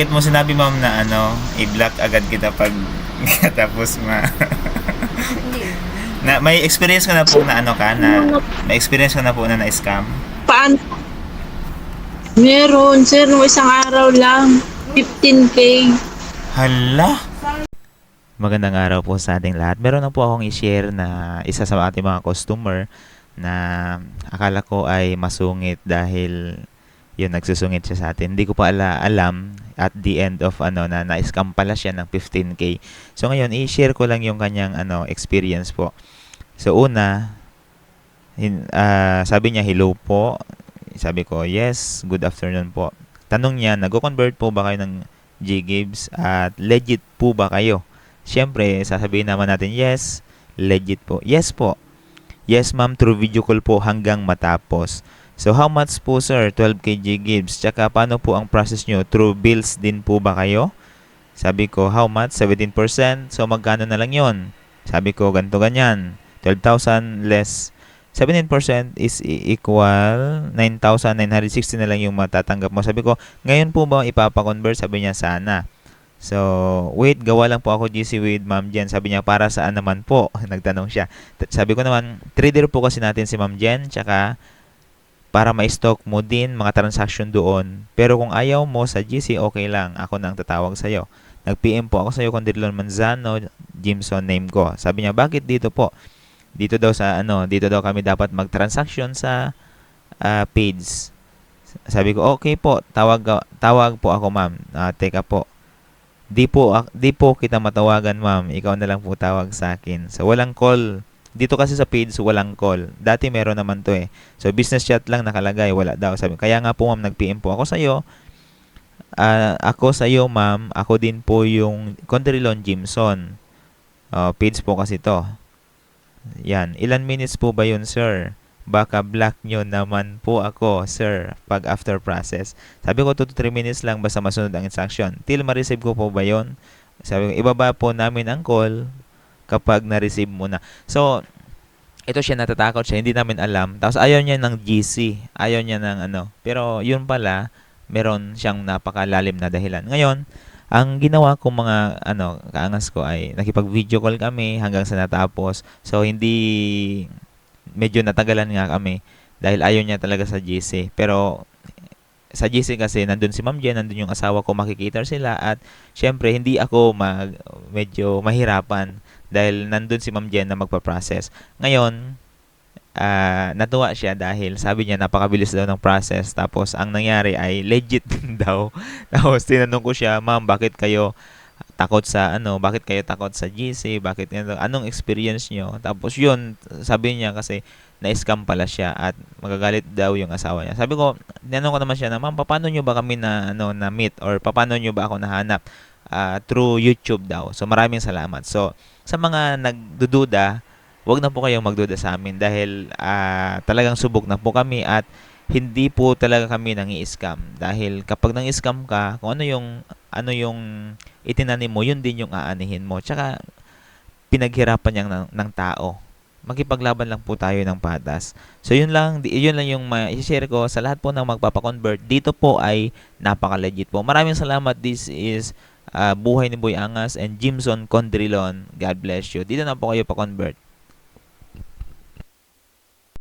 Bakit mo sinabi ma'am na ano, i-block agad kita pag tapos ma... Na, may experience ka na po na ano ka, na may experience ka na po na na-scam? Paano? Meron, sir, nung isang araw lang. 15K. Hala! Magandang araw po sa ating lahat. Meron na po akong i-share na isa sa ating mga customer na akala ko ay masungit dahil yun nagsusungit siya sa atin. Hindi ko pa ala, alam at the end of ano na na-scam pala siya ng 15k. So ngayon i-share ko lang yung kanyang ano experience po. So una hin, ah, sabi niya hello po. Sabi ko yes, good afternoon po. Tanong niya, nag-convert po ba kayo ng G-Gibbs at legit po ba kayo? Siyempre, sasabihin naman natin yes, legit po. Yes po. Yes ma'am, through video call po hanggang matapos. So how much po sir? 12 kg gives. Tsaka paano po ang process nyo? Through bills din po ba kayo? Sabi ko, how much? 17%. So magkano na lang yon? Sabi ko, ganito ganyan. 12,000 less 17% is equal 9,960 na lang yung matatanggap mo. Sabi ko, ngayon po ba ipapa-convert? Sabi niya, sana. So, wait, gawa lang po ako GC with Ma'am Jen. Sabi niya, para saan naman po? Nagtanong siya. Sabi ko naman, trader po kasi natin si Ma'am Jen, tsaka para ma-stock mo din mga transaction doon. Pero kung ayaw mo sa GC, okay lang. Ako na ang tatawag sa'yo. Nag-PM po ako sa'yo, Condrilon Manzano, Jimson name ko. Sabi niya, bakit dito po? Dito daw sa ano, dito daw kami dapat mag-transaction sa ah, page. Sabi ko, okay po, tawag tawag po ako, ma'am. Ah, teka po. Di po ak- di po kita matawagan, ma'am. Ikaw na lang po tawag sa akin. So walang call. Dito kasi sa page walang call. Dati meron naman to eh. So business chat lang nakalagay, wala daw. Sabi, kaya nga po ma'am, nag-PM po ako sa iyo. Ah, ako sa iyo, ma'am. Ako din po yung Condrilon Jimson. Oh, page po kasi to. Yan. Ilan minutes po ba yun, sir? Baka block nyo naman po ako, sir, pag after process. Sabi ko, 2 to 3 minutes lang basta masunod ang instruction. Till ma-receive ko po ba yun? Sabi ko, ibaba po namin ang call kapag na-receive mo na. So, ito siya natatakot siya, hindi namin alam. Tapos ayaw niya ng GC, ayaw niya ng ano. Pero yun pala, meron siyang napakalalim na dahilan. Ngayon, ang ginawa ko mga ano, kaangas ko ay nakipag-video call kami hanggang sa natapos. So hindi medyo natagalan nga kami dahil ayaw niya talaga sa GC. Pero sa GC kasi nandun si Ma'am Jen, nandun yung asawa ko, makikita sila at syempre hindi ako mag medyo mahirapan dahil nandun si Ma'am Jen na magpa-process. Ngayon, ah, natuwa siya dahil sabi niya napakabilis daw ng process tapos ang nangyari ay legit daw. Tapos tinanong ko siya, "Ma'am, bakit kayo takot sa ano, bakit kayo takot sa GC? Bakit ganito? Anong experience nyo?" Tapos yun, sabi niya kasi na-scam pala siya at magagalit daw yung asawa niya. Sabi ko, tinanong ko naman siya na, "Ma'am, paano nyo ba kami na ano na meet or paano nyo ba ako nahanap?" Ah, through YouTube daw. So maraming salamat. So sa mga nagdududa, wag na po kayong magduda sa amin dahil ah, talagang subok na po kami at hindi po talaga kami nang i-scam dahil kapag nang scam ka kung ano yung ano yung itinanim mo yun din yung aanihin mo. Tsaka pinaghirapan yang ng, ng tao. Makipaglaban lang po tayo ng patas. So yun lang yun lang yung ma-share ko. Sa lahat po ng magpapa-convert dito po ay napaka-legit po. Maraming salamat. This is ah, Buhay ni Boy Angas and Jimson Condrilon. God bless you. Dito na po kayo pa-convert